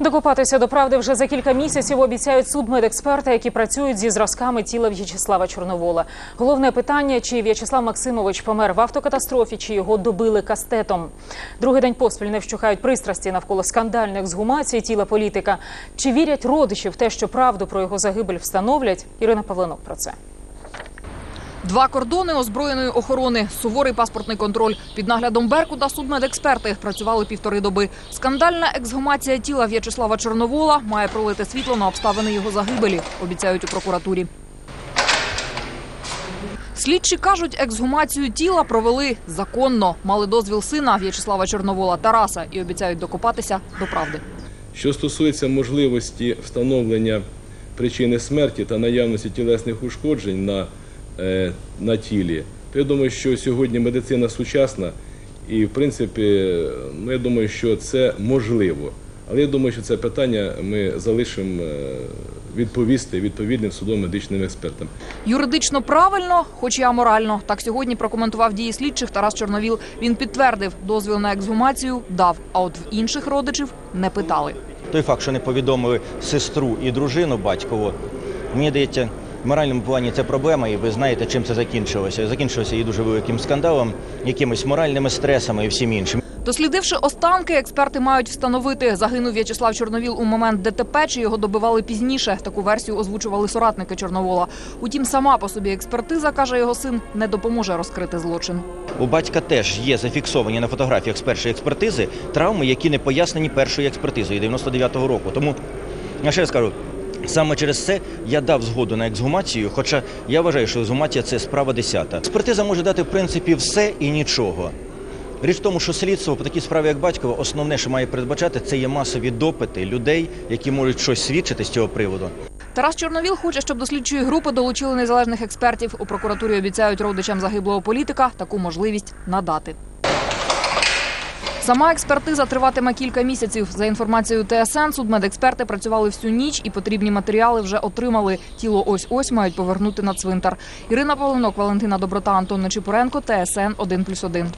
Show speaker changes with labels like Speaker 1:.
Speaker 1: Докопатися до правди вже за кілька місяців обіцяють судмедексперти, які працюють зі зразками тіла В'ячеслава Чорновола. Головне питання: чи В'ячеслав Максимович помер в автокатастрофі, чи його добили кастетом. Другий день поспіль не вщухають пристрасті навколо скандальних згумацій тіла політика. Чи вірять родичі в те, що правду про його загибель встановлять? Ірина Павленок про це.
Speaker 2: Два кордони озброєної охорони, суворий паспортний контроль. Під наглядом Беркута судмедексперти працювали півтори доби. Скандальна ексгумація тіла В'ячеслава Чорновола має пролити світло на обставини його загибелі, обіцяють у прокуратурі. Слідчі кажуть, ексгумацію тіла провели законно. Мали дозвіл сина В'ячеслава Чорновола Тараса і обіцяють докопатися до правди.
Speaker 3: Що стосується можливості встановлення причини смерті та наявності тілесних ушкоджень на, на тілі, то я думаю, що сьогодні медицина сучасна і, в принципі, ну, я думаю, що це можливо. Але я думаю, що це питання ми залишимо е, відповісти відповідним судово-медичним експертам.
Speaker 2: Юридично правильно, хоч і аморально. Так сьогодні прокоментував дії слідчих Тарас Чорновіл. Він підтвердив, дозвіл на ексгумацію дав, а от в інших родичів не питали.
Speaker 4: Той факт, що не повідомили сестру і дружину батькову, мені здається, в моральному плані це проблема, і ви знаєте, чим це закінчилося. Закінчилося і дуже великим скандалом, якимись моральними стресами і всім іншим.
Speaker 2: Дослідивши останки, експерти мають встановити, загинув В'ячеслав Чорновіл у момент ДТП, чи його добивали пізніше. Таку версію озвучували соратники Чорновола. Утім, сама по собі експертиза, каже його син, не допоможе розкрити злочин.
Speaker 4: У батька теж є зафіксовані на фотографіях з першої експертизи травми, які не пояснені першою експертизою 99-го року. Тому я ще раз кажу. Саме через це я дав згоду на ексгумацію, хоча я вважаю, що ексгумація це справа десята. Експертиза може дати в принципі все і нічого. Річ в тому, що слідство по такій справі, як батькова, основне, що має передбачати, це є масові допити людей, які можуть щось свідчити з цього приводу.
Speaker 2: Тарас Чорновіл хоче, щоб до слідчої групи долучили незалежних експертів. У прокуратурі обіцяють родичам загиблого політика таку можливість надати. Сама експертиза триватиме кілька місяців. За інформацією ТСН, судмедексперти працювали всю ніч і потрібні матеріали вже отримали. Тіло ось-ось мають повернути на цвинтар. Ірина Павленок, Валентина Доброта, Антон Нечипоренко, ТСН 1+,1.